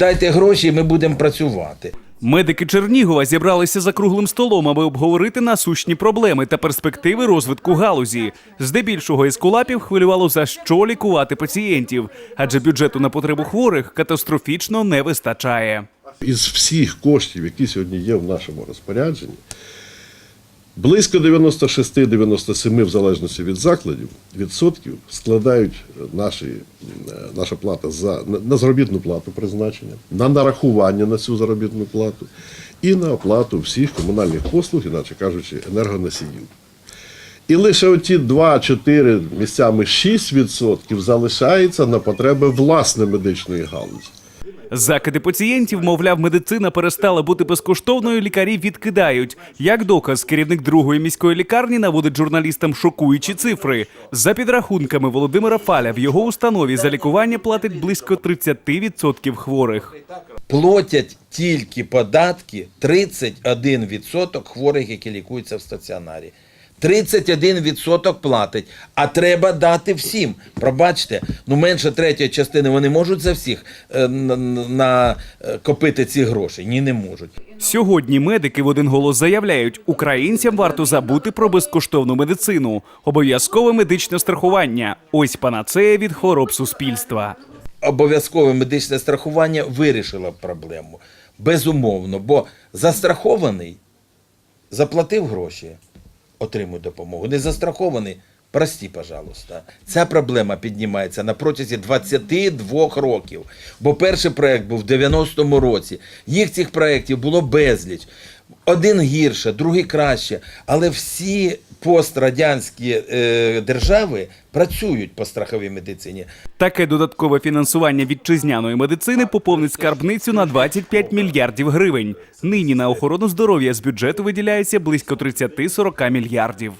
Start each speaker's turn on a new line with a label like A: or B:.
A: Дайте гроші, ми будемо працювати.
B: Медики Чернігова зібралися за круглим столом, аби обговорити насущні проблеми та перспективи розвитку галузі. Здебільшого із кулапів хвилювало за що лікувати пацієнтів, адже бюджету на потребу хворих катастрофічно не вистачає.
C: Із всіх коштів, які сьогодні є в нашому розпорядженні, близько 96-97, в залежності від закладів, відсотків складають наші, е, наша плата за, на, заробітну плату призначення, на нарахування на цю заробітну плату і на оплату всіх комунальних послуг, іначе кажучи, енергоносіїв. І лише оті 2-4 місцями 6% залишається на потреби власне медичної галузі.
B: Закиди пацієнтів, мовляв, медицина перестала бути безкоштовною. Лікарі відкидають. Як доказ, керівник другої міської лікарні наводить журналістам шокуючі цифри. За підрахунками Володимира Фаля, в його установі за лікування платить близько 30% хворих.
A: Платять тільки податки 31% хворих, які лікуються в стаціонарі. 31% платить, а треба дати всім. Пробачте, ну менше третьої частини вони можуть за всіх е, на- на- накопити ці гроші? Ні, не можуть.
B: Сьогодні медики в один голос заявляють, українцям варто забути про безкоштовну медицину, обов'язкове медичне страхування. Ось панацея від хвороб суспільства.
A: Обов'язкове медичне страхування вирішило проблему. Безумовно, бо застрахований заплатив гроші, отримує допомогу. Не застрахований, прості, пожалуйста. Ця проблема піднімається на протязі 22 років. Бо перший проект був в 90-му році. Їх цих проєктів було безліч. Один гірше, другий краще. Але всі пострадянські е, держави працюють по страховій медицині.
B: Таке додаткове фінансування вітчизняної медицини поповнить скарбницю на 25 мільярдів гривень. Нині на охорону здоров'я з бюджету виділяється близько 30-40 мільярдів.